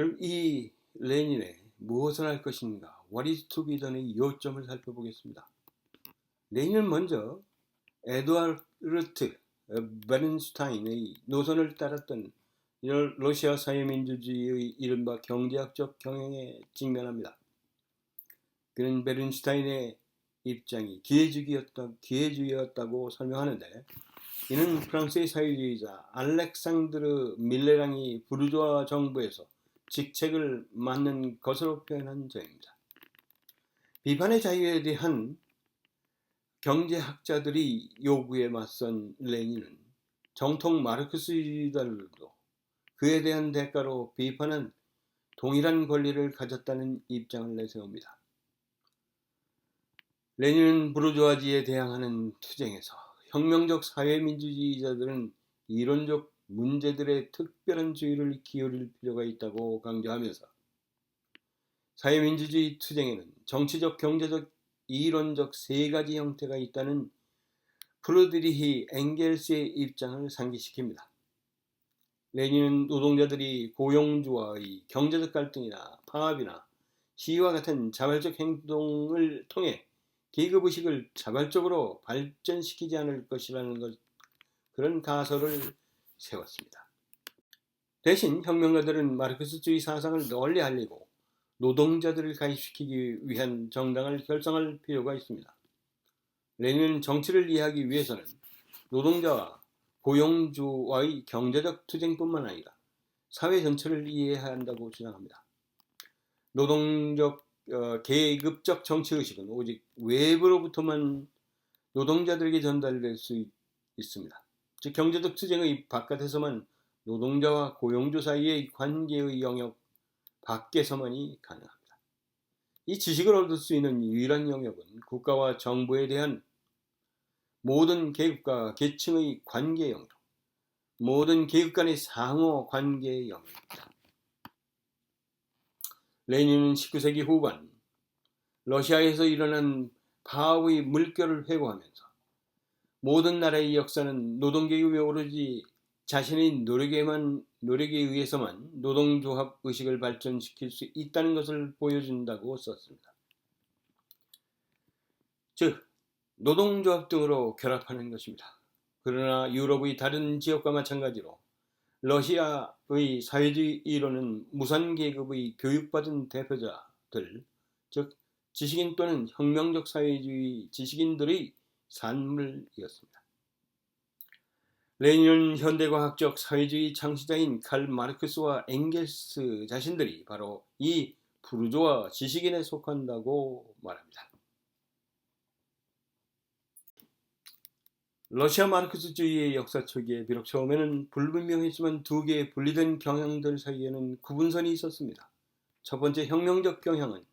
그럼 이 레닌의 무엇을 할 것인가, what is to be done의 요점을 살펴보겠습니다. 레닌은 먼저 에드와르트 베른슈타인의 노선을 따랐던 러시아 사회민주주의의 이른바 경제학적 경영에 직면합니다. 그는 베른슈타인의 입장이 기회주의였다, 기회주의였다고 설명하는데 이는 프랑스의 사회주의자 알렉상드르 밀레랑이 부르주아 정부에서 직책을 맡는 것으로 표현한 점입니다. 비판의 자유에 대한 경제학자들이 요구에 맞선 레닌은 정통 마르크스주의자들도 그에 대한 대가로 비판은 동일한 권리를 가졌다는 입장을 내세웁니다. 레닌은 부르주아지에 대항하는 투쟁에서 혁명적 사회민주주의자들은 이론적 문제들의 특별한 주의를 기울일 필요가 있다고 강조하면서 사회민주주의 투쟁에는 정치적, 경제적, 이론적 세 가지 형태가 있다는 프로드리히 엥겔스의 입장을 상기시킵니다. 레닌은 노동자들이 고용주와의 경제적 갈등이나 파업이나 시위와 같은 자발적 행동을 통해 계급의식을 자발적으로 발전시키지 않을 것이라는 것, 그런 가설을 세웠습니다. 대신 혁명가들은 마르크스주의 사상을 널리 알리고 노동자들을 가입시키기 위한 정당을 결성할 필요가 있습니다. 레닌은 정치를 이해하기 위해서는 노동자와 고용주와의 경제적 투쟁뿐만 아니라 사회 전체를 이해해야 한다고 주장합니다. 노동적 어, 계급적 정치의식은 오직 외부로부터만 노동자들에게 전달될 수 있, 있습니다. 즉 경제적 투쟁의 바깥에서만 노동자와 고용주 사이의 관계의 영역 밖에서만이 가능합니다. 이 지식을 얻을 수 있는 유일한 영역은 국가와 정부에 대한 모든 계급과 계층의 관계 영역, 모든 계급 간의 상호 관계 영역입니다. 레닌은 19세기 후반 러시아에서 일어난 파업의 물결을 회고하면서 모든 나라의 역사는 노동계급이 오로지 자신의 노력에만 노력에 의해서만 노동조합 의식을 발전시킬 수 있다는 것을 보여준다고 썼습니다. 즉 노동조합 등으로 결합하는 것입니다. 그러나 유럽의 다른 지역과 마찬가지로 러시아의 사회주의 이론은 무산계급의 교육받은 대표자들, 즉 지식인 또는 혁명적 사회주의 지식인들의 산물이었습니다. 레닌은 현대과학적 사회주의 창시자인 칼 마르크스와 엥겔스 자신들이 바로 이 부르조아 지식인에 속한다고 말합니다. 러시아 마르크스주의의 역사 초기에 비록 처음에는 불분명했지만 두 개의 분리된 경향들 사이에는 구분선이 있었습니다. 첫 번째 혁명적 경향은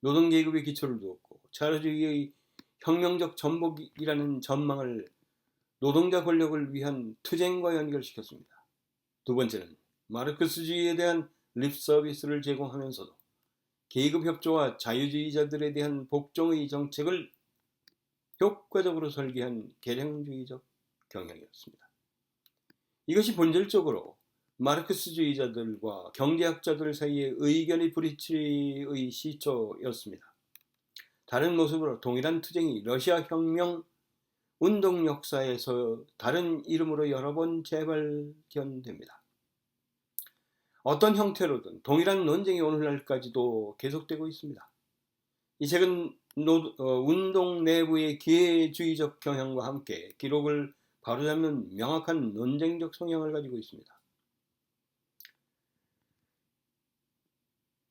노동계급의 기초를 두었고 자유주의의 혁명적 전복이라는 전망을 노동자 권력을 위한 투쟁과 연결시켰습니다. 두 번째는 마르크스주의에 대한 립 서비스를 제공하면서도 계급 협조와 자유주의자들에 대한 복종의 정책을 효과적으로 설계한 개량주의적 경향이었습니다. 이것이 본질적으로 마르크스주의자들과 경제학자들 사이의 의견의 불이치의 시초였습니다. 다른 모습으로 동일한 투쟁이 러시아 혁명 운동 역사에서 다른 이름으로 여러 번 재발견됩니다. 어떤 형태로든 동일한 논쟁이 오늘날까지도 계속되고 있습니다. 이 책은 노, 어, 운동 내부의 기회주의적 경향과 함께 기록을 바로잡는 명확한 논쟁적 성향을 가지고 있습니다.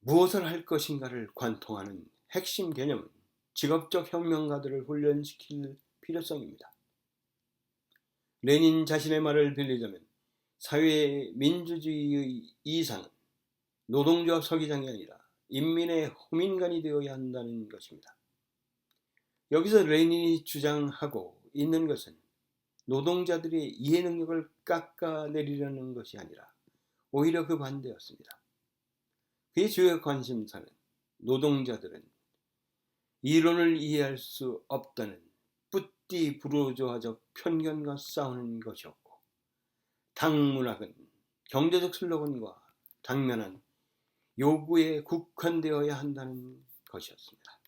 무엇을 할 것인가를 관통하는 핵심 개념은 직업적 혁명가들을 훈련시킬 필요성입니다. 레닌 자신의 말을 빌리자면 사회 민주주의의 이상은 노동조합 서기장이 아니라 인민의 호민관이 되어야 한다는 것입니다. 여기서 레닌이 주장하고 있는 것은 노동자들의 이해 능력을 깎아내리려는 것이 아니라 오히려 그 반대였습니다. 그의 주요 관심사는 노동자들은 이론을 이해할 수 없다는 뿌띠 부르조아적 편견과 싸우는 것이었고 당문학은 경제적 슬로건과 당면한 요구에 국한되어야 한다는 것이었습니다.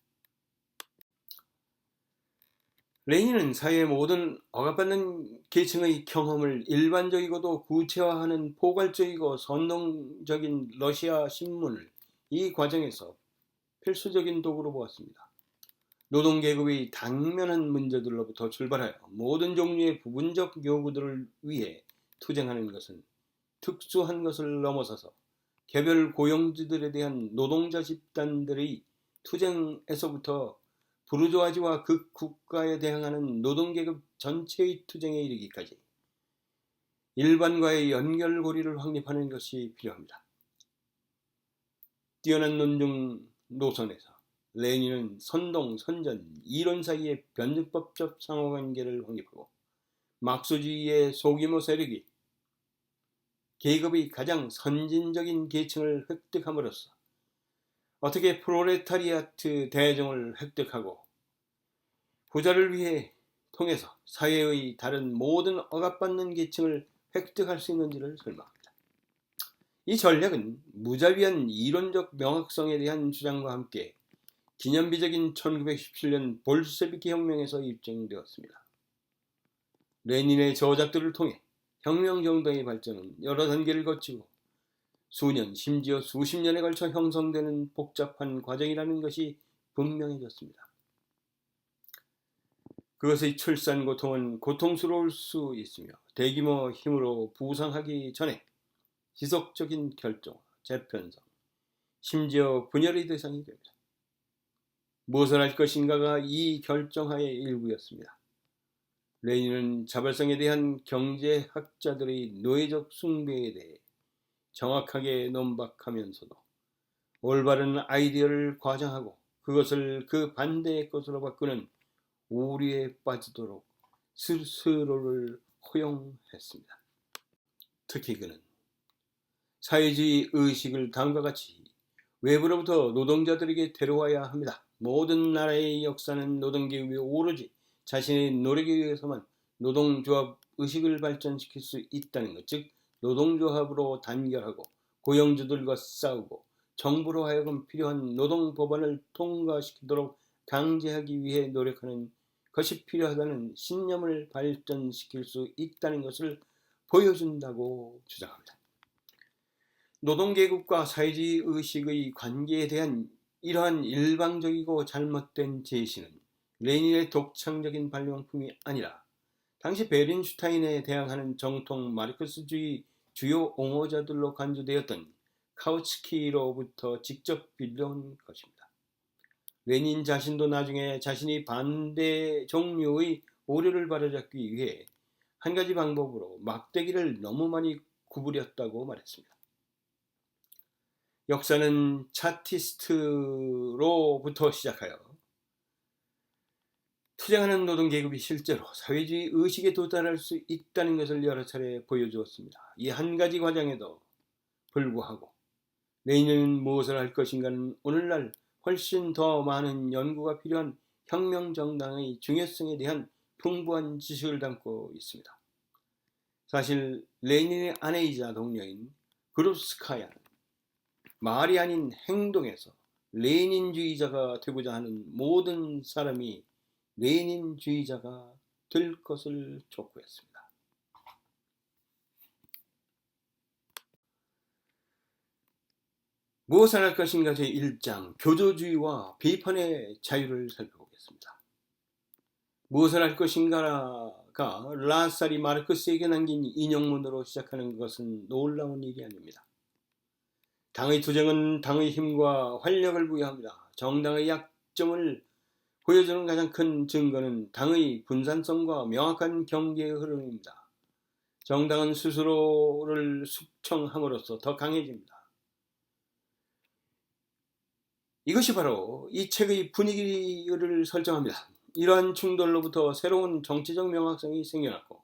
레닌은 사회의 모든 억압받는 계층의 경험을 일반적이고도 구체화하는 포괄적이고 선동적인 러시아 신문을 이 과정에서 필수적인 도구로 보았습니다. 노동계급의 당면한 문제들로부터 출발하여 모든 종류의 부분적 요구들을 위해 투쟁하는 것은 특수한 것을 넘어서서 개별 고용주들에 대한 노동자 집단들의 투쟁에서부터 부르주아지와 그 국가에 대항하는 노동계급 전체의 투쟁에 이르기까지 일반과의 연결고리를 확립하는 것이 필요합니다. 뛰어난 논중 노선에서 레닌은 선동, 선전, 이론 사이의 변증법적 상호관계를 확립하고 막소주의의 소규모 세력이 계급의 가장 선진적인 계층을 획득함으로써 어떻게 프로레타리아트 대정을 획득하고 부자를 위해 통해서 사회의 다른 모든 억압받는 계층을 획득할 수 있는지를 설명합니다. 이 전략은 무자비한 이론적 명확성에 대한 주장과 함께 기념비적인 1917년 볼셰비키 혁명에서 입증되었습니다. 레닌의 저작들을 통해 혁명 정당의 발전은 여러 단계를 거치고 수년, 심지어 수십 년에 걸쳐 형성되는 복잡한 과정이라는 것이 분명해졌습니다. 그것의 출산 고통은 고통스러울 수 있으며 대규모 힘으로 부상하기 전에 지속적인 결정, 재편성, 심지어 분열의 대상이 됩니다. 무엇을 할 것인가가 이 결정하의 일부였습니다. 레닌은 자발성에 대한 경제학자들의 노예적 숭배에 대해 정확하게 논박하면서도 올바른 아이디어를 과장하고 그것을 그 반대의 것으로 바꾸는 오류에 빠지도록 스스로를 허용했습니다. 특히 그는 사회주의 의식을 다음과 같이 외부로부터 노동자들에게 데려와야 합니다. 모든 나라의 역사는 노동계급이 오로지 자신의 노력에 의해서만 노동조합 의식을 발전시킬 수 있다는 것, 즉 노동조합으로 단결하고 고용주들과 싸우고 정부로 하여금 필요한 노동 법안을 통과시키도록 강제하기 위해 노력하는 것이 필요하다는 신념을 발전시킬 수 있다는 것을 보여준다고 주장합니다. 노동계급과 사회주의 의식의 관계에 대한 이러한 일방적이고 잘못된 제시는 레닌의 독창적인 발명품이 아니라 당시 베린슈타인에 대항하는 정통 마르크스주의 주요 옹호자들로 간주되었던 카우츠키로부터 직접 빌려온 것입니다. 레닌 자신도 나중에 자신이 반대 종류의 오류를 바로잡기 위해 한 가지 방법으로 막대기를 너무 많이 구부렸다고 말했습니다. 역사는 차티스트로부터 시작하여 투쟁하는 노동계급이 실제로 사회주의 의식에 도달할 수 있다는 것을 여러 차례 보여주었습니다. 이 한 가지 과정에도 불구하고 내년은 무엇을 할 것인가는 오늘날 훨씬 더 많은 연구가 필요한 혁명정당의 중요성에 대한 풍부한 지식을 담고 있습니다. 사실 레닌의 아내이자 동료인 그룹스카야는 말이 아닌 행동에서 레닌주의자가 되고자 하는 모든 사람이 레닌주의자가 될 것을 촉구했습니다. 무엇을 할 것인가 제1장 교조주의와 비판의 자유를 살펴보겠습니다. 무엇을 할 것인가가 라살이 마르크스에게 남긴 인용문으로 시작하는 것은 놀라운 일이 아닙니다. 당의 투쟁은 당의 힘과 활력을 부여합니다. 정당의 약점을 보여주는 가장 큰 증거는 당의 분산성과 명확한 경계의 흐름입니다. 정당은 스스로를 숙청함으로써 더 강해집니다. 이것이 바로 이 책의 분위기를 설정합니다. 이러한 충돌로부터 새로운 정치적 명확성이 생겨났고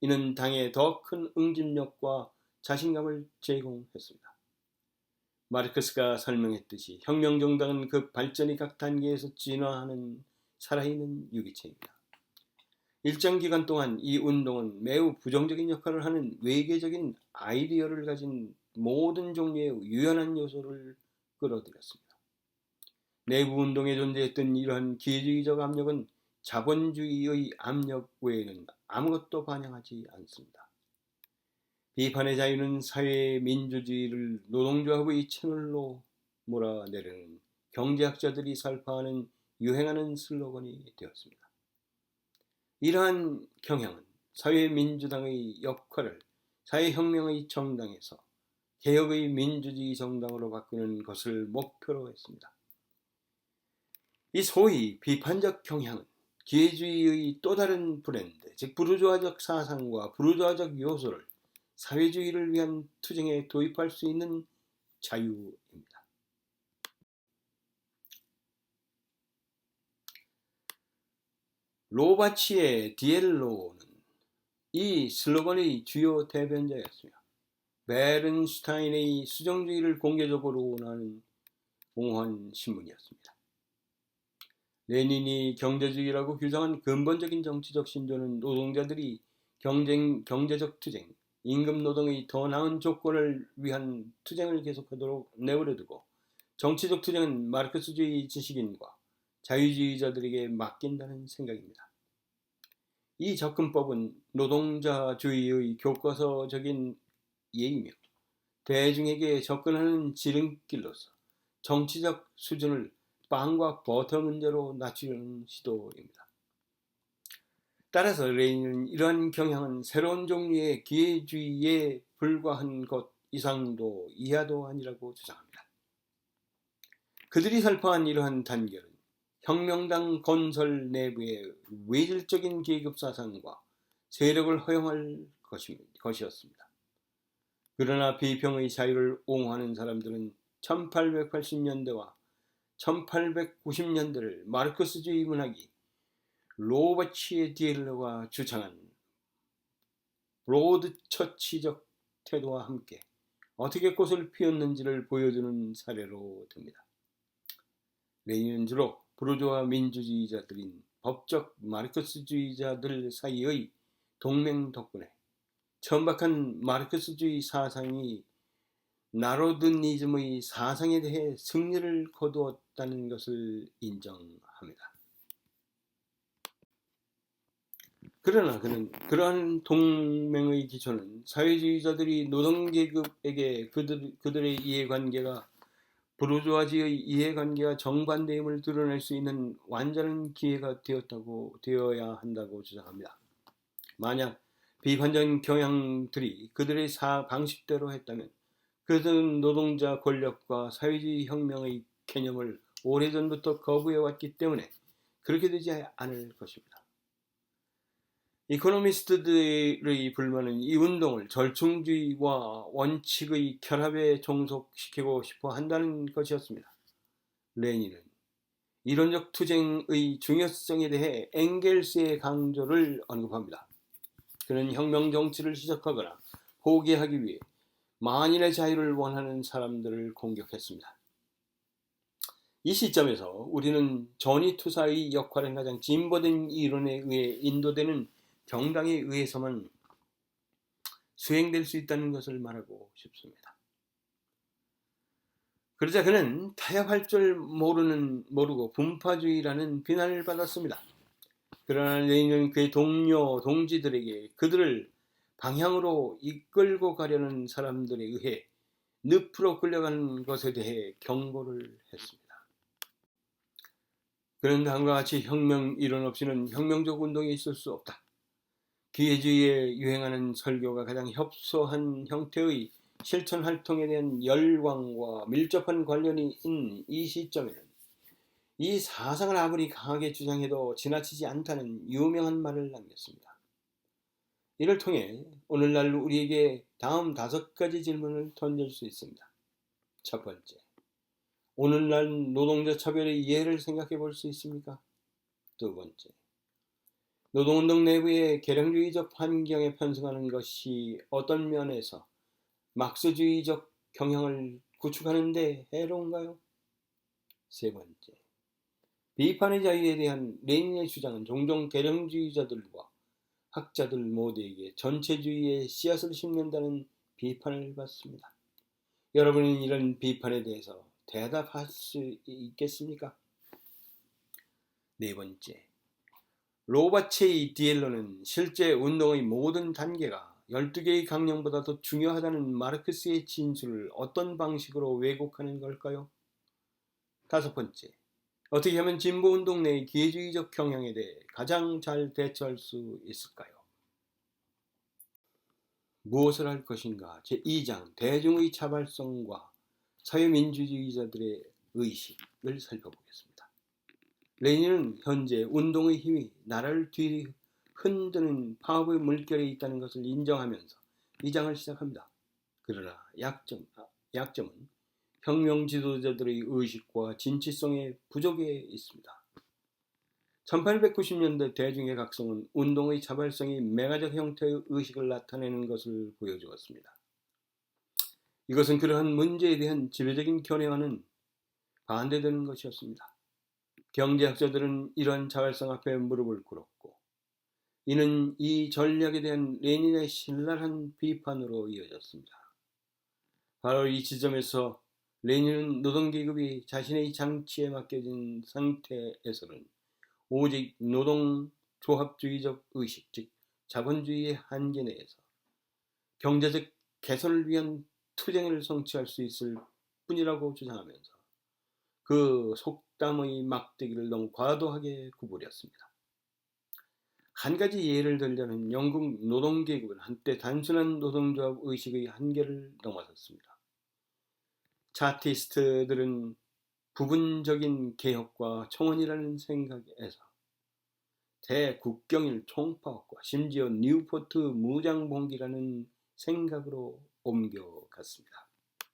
이는 당에 더 큰 응집력과 자신감을 제공했습니다. 마르크스가 설명했듯이 혁명정당은 그 발전이 각 단계에서 진화하는 살아있는 유기체입니다. 일정 기간 동안 이 운동은 매우 부정적인 역할을 하는 외계적인 아이디어를 가진 모든 종류의 유연한 요소를 끌어들였습니다. 내부 운동에 존재했던 이러한 기회주의적 압력은 자본주의의 압력 외에는 아무것도 반영하지 않습니다. 비판의 자유는 사회의 민주주의를 노동조합의 채널로 몰아내려는 경제학자들이 살파하는 유행하는 슬로건이 되었습니다. 이러한 경향은 사회민주당의 역할을 사회혁명의 정당에서 개혁의 민주주의 정당으로 바꾸는 것을 목표로 했습니다. 이 소위 비판적 경향은 기회주의의 또 다른 브랜드, 즉 부르주아적 사상과 부르주아적 요소를 사회주의를 위한 투쟁에 도입할 수 있는 자유입니다. 로바치의 디엘로는 이 슬로건의 주요 대변자였습니다. 베른슈타인의 수정주의를 공개적으로 원하는 옹호한 신문이었습니다. 레닌이 경제주의라고 규정한 근본적인 정치적 신조는 노동자들이 경쟁, 경제적 투쟁, 임금 노동의 더 나은 조건을 위한 투쟁을 계속하도록 내버려두고 정치적 투쟁은 마르크스주의 지식인과 자유주의자들에게 맡긴다는 생각입니다. 이 접근법은 노동자주의의 교과서적인 예이며 대중에게 접근하는 지름길로서 정치적 수준을 빵과 버터 문제로 낮추려는 시도입니다. 따라서 레인은 이러한 경향은 새로운 종류의 기회주의에 불과한 것 이상도 이하도 아니라고 주장합니다. 그들이 설파한 이러한 단결은 혁명당 건설 내부의 외질적인 계급 사상과 세력을 허용할 것이었습니다. 그러나 비평의 자유를 옹호하는 사람들은 1880년대와 1890년대를 마르크스주의 문학이 로버치의 디엘러가 주창한 브로드 처치적 태도와 함께 어떻게 꽃을 피웠는지를 보여주는 사례로 듭니다. 레닌은 주로 부르주아 민주주의자들인 법적 마르크스주의자들 사이의 동맹 덕분에 천박한 마르크스주의 사상이 나로드니즘의 사상에 대해 승리를 거두었다는 것을 인정합니다. 그러나 그는 그러한 동맹의 기초는 사회주의자들이 노동계급에게 그들, 그들의 이해관계가 부르주아지의 이해관계와 정반대임을 드러낼 수 있는 완전한 기회가 되었다고 되어야 한다고 주장합니다. 만약 비판적 경향들이 그들의 사 방식대로 했다면 그들은 노동자 권력과 사회주의 혁명의 개념을 오래전부터 거부해왔기 때문에 그렇게 되지 않을 것입니다. 이코노미스트들의 불만은 이 운동을 절충주의와 원칙의 결합에 종속시키고 싶어 한다는 것이었습니다. 레닌은 이론적 투쟁의 중요성에 대해 엥겔스의 강조를 언급합니다. 그는 혁명 정치를 시작하거나 포기하기 위해 만인의 자유를 원하는 사람들을 공격했습니다. 이 시점에서 우리는 전위투사의 역할은 가장 진보된 이론에 의해 인도되는 정당에 의해서만 수행될 수 있다는 것을 말하고 싶습니다. 그러자 그는 타협할 줄 모르는 모르고 분파주의라는 비난을 받았습니다. 그러나 레닌은 그의 동료 동지들에게 그들을 방향으로 이끌고 가려는 사람들에 의해 늪으로 끌려가는 것에 대해 경고를 했습니다. 그는 다음과 같이 혁명 이론 없이는 혁명적 운동이 있을 수 없다. 기회주의에 유행하는 설교가 가장 협소한 형태의 실천 활동에 대한 열광과 밀접한 관련이 있는 이 시점에는 이 사상을 아무리 강하게 주장해도 지나치지 않다는 유명한 말을 남겼습니다. 이를 통해 오늘날 우리에게 다음 다섯 가지 질문을 던질 수 있습니다. 첫 번째, 오늘날 노동자 차별의 예를 생각해 볼 수 있습니까? 두 번째, 노동운동 내부의 계량주의적 환경에 편승하는 것이 어떤 면에서 막스주의적 경향을 구축하는 데 해로운가요? 세 번째, 비판의 자유에 대한 레닌의 주장은 종종 계량주의자들과 학자들 모두에게 전체주의의 씨앗을 심는다는 비판을 받습니다. 여러분은 이런 비판에 대해서 대답할 수 있겠습니까? 네 번째, 로바체이 디엘로는 실제 운동의 모든 단계가 12개의 강령보다 더 중요하다는 마르크스의 진술을 어떤 방식으로 왜곡하는 걸까요? 다섯 번째, 어떻게 하면 진보운동 내의 기회주의적 경향에 대해 가장 잘 대처할 수 있을까요? 무엇을 할 것인가? 제2장 대중의 자발성과 사회민주주의자들의 의식을 살펴보겠습니다. 레닌은 현재 운동의 힘이 나라를 뒤 흔드는 파업의 물결에 있다는 것을 인정하면서 이 장을 시작합니다. 그러나 약점, 아, 약점은 혁명 지도자들의 의식과 진취성의 부족에 있습니다. 1890년대 대중의 각성은 운동의 자발성이 메가적 형태의 의식을 나타내는 것을 보여주었습니다. 이것은 그러한 문제에 대한 지배적인 견해와는 반대되는 것이었습니다. 경제학자들은 이런 자발성 앞에 무릎을 꿇었고 이는 이 전략에 대한 레닌의 신랄한 비판으로 이어졌습니다. 바로 이 지점에서 레닌은 노동계급이 자신의 장치에 맡겨진 상태에서는 오직 노동조합주의적 의식, 즉 자본주의의 한계 내에서 경제적 개선을 위한 투쟁을 성취할 수 있을 뿐이라고 주장하면서 그 속담의 막대기를 너무 과도하게 구부렸습니다. 한 가지 예를 들자면 영국 노동계급은 한때 단순한 노동조합 의식의 한계를 넘어섰습니다. 차티스트들은 부분적인 개혁과 청원이라는 생각에서 대국경일 총파업과 심지어 뉴포트 무장봉기라는 생각으로 옮겨갔습니다.